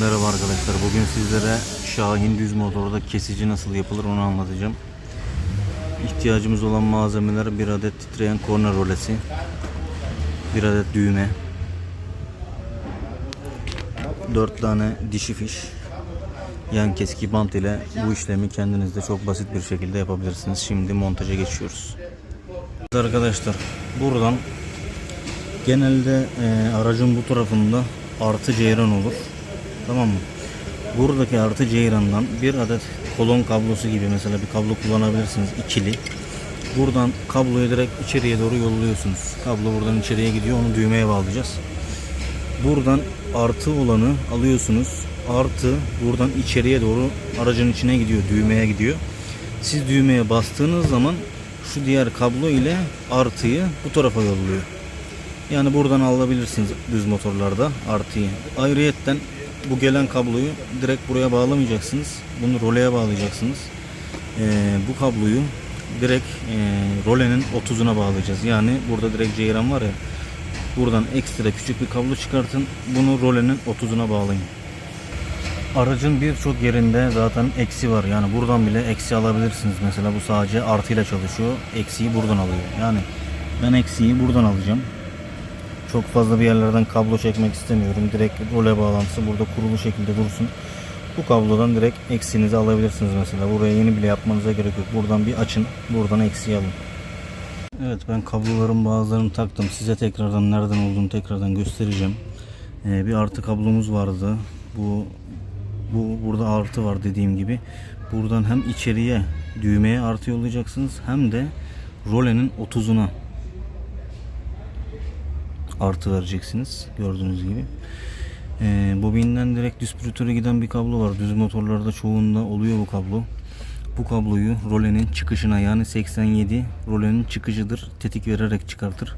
Merhaba arkadaşlar. Bugün sizlere Şahin düz motorda kesici nasıl yapılır onu anlatacağım. İhtiyacımız olan malzemeler bir adet titreyen korna rolesi, bir adet düğme, 4 tane dişi fiş, yan keski bant ile bu işlemi kendiniz de çok basit bir şekilde yapabilirsiniz. Şimdi montaja geçiyoruz. Arkadaşlar buradan genelde e, aracın bu tarafında artı ceyran olur. Tamam mı? Buradaki artı ceyrandan bir adet kolon kablosu gibi mesela bir kablo kullanabilirsiniz ikili. Buradan kabloyu direkt içeriye doğru yolluyorsunuz. Kablo buradan içeriye gidiyor. Onu düğmeye bağlayacağız. Buradan artı olanı alıyorsunuz. Artı buradan içeriye doğru aracın içine gidiyor. Düğmeye gidiyor. Siz düğmeye bastığınız zaman şu diğer kablo ile artıyı bu tarafa yolluyor. Yani buradan alabilirsiniz düz motorlarda artıyı. Ayrıyetten bu gelen kabloyu direkt buraya bağlamayacaksınız. Bunu roleye bağlayacaksınız. Ee, bu kabloyu direkt e, rolenin 30'una bağlayacağız. Yani burada direkt ceyran var ya. Buradan ekstra küçük bir kablo çıkartın. Bunu rolenin 30'una bağlayın. Aracın birçok yerinde zaten eksi var. Yani buradan bile eksi alabilirsiniz. Mesela bu sadece artıyla çalışıyor. Eksiyi buradan alıyor. Yani ben eksiyi buradan alacağım. Çok fazla bir yerlerden kablo çekmek istemiyorum. Direkt role bağlantısı burada kurulu şekilde dursun. Bu kablodan direkt eksinizi alabilirsiniz mesela. Buraya yeni bile yapmanıza gerek yok. Buradan bir açın. Buradan eksiği alın. Evet ben kabloların bazılarını taktım. Size tekrardan nereden olduğunu tekrardan göstereceğim. Ee, bir artı kablomuz vardı. Bu bu burada artı var dediğim gibi. Buradan hem içeriye düğmeye artı yollayacaksınız hem de rolenin 30'una artı vereceksiniz gördüğünüz gibi. Ee, bobinden direkt distribütöre giden bir kablo var. Düz motorlarda çoğunda oluyor bu kablo. Bu kabloyu rolenin çıkışına yani 87 rolenin çıkışıdır. Tetik vererek çıkartır.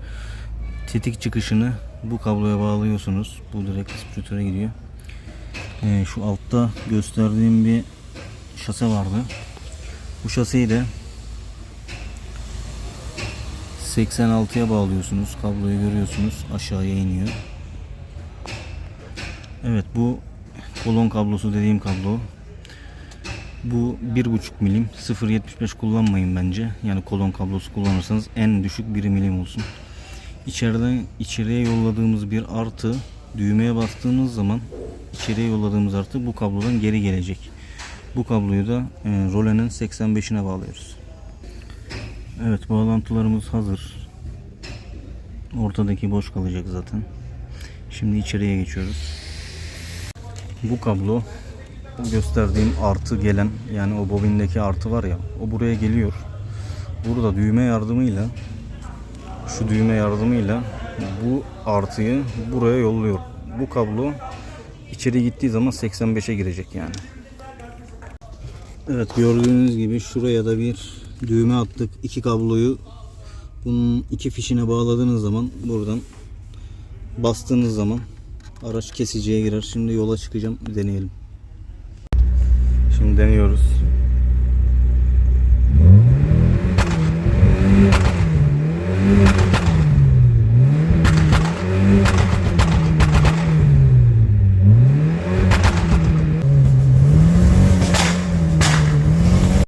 Tetik çıkışını bu kabloya bağlıyorsunuz. Bu direkt distribütöre gidiyor. Ee, şu altta gösterdiğim bir şase vardı. Bu şaseyi de 86'ya bağlıyorsunuz. Kabloyu görüyorsunuz. Aşağıya iniyor. Evet bu kolon kablosu dediğim kablo. Bu 1.5 milim 0.75 kullanmayın bence. Yani kolon kablosu kullanırsanız en düşük 1 milim olsun. İçeriden içeriye yolladığımız bir artı düğmeye bastığımız zaman içeriye yolladığımız artı bu kablodan geri gelecek. Bu kabloyu da e, rolenin 85'ine bağlıyoruz. Evet bağlantılarımız hazır. Ortadaki boş kalacak zaten. Şimdi içeriye geçiyoruz. Bu kablo bu gösterdiğim artı gelen yani o bobindeki artı var ya o buraya geliyor. Burada düğme yardımıyla şu düğme yardımıyla bu artıyı buraya yolluyor. Bu kablo içeri gittiği zaman 85'e girecek yani. Evet gördüğünüz gibi şuraya da bir düğme attık. İki kabloyu bunun iki fişine bağladığınız zaman buradan bastığınız zaman araç kesiciye girer. Şimdi yola çıkacağım. Deneyelim. Şimdi deniyoruz.